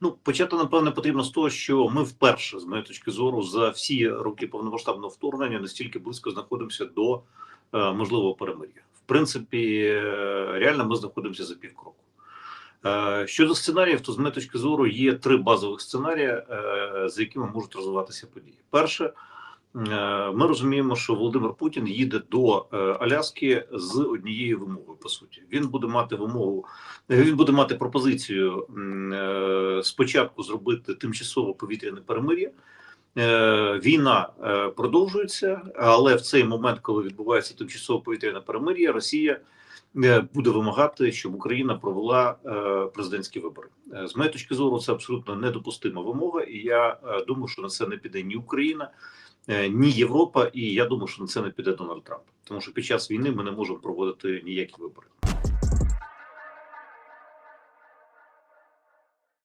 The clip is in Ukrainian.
Ну, почати, напевне, потрібно з того, що ми вперше, з моєї точки зору, за всі роки повномасштабного вторгнення настільки близько знаходимося до е, можливого перемир'я. В принципі, е, реально ми знаходимося за півкроку. Е, щодо сценаріїв, то з моєї точки зору є три базових сценарії, е, за якими можуть розвиватися події. Перше, ми розуміємо, що Володимир Путін їде до е, Аляски з однією вимогою. По суті, він буде мати вимогу, е, він буде мати пропозицію е, спочатку зробити тимчасове повітряне перемир'я. Е, Війна е, продовжується, але в цей момент, коли відбувається тимчасове повітряне перемир'я, Росія е, буде вимагати, щоб Україна провела е, президентські вибори. Е, З моєї точки зору, це абсолютно недопустима вимога, і я е, думаю, що на це не піде ні Україна, е, ні Європа, і я думаю, що на це не піде Дональд Трамп, тому що під час війни ми не можемо проводити ніякі вибори.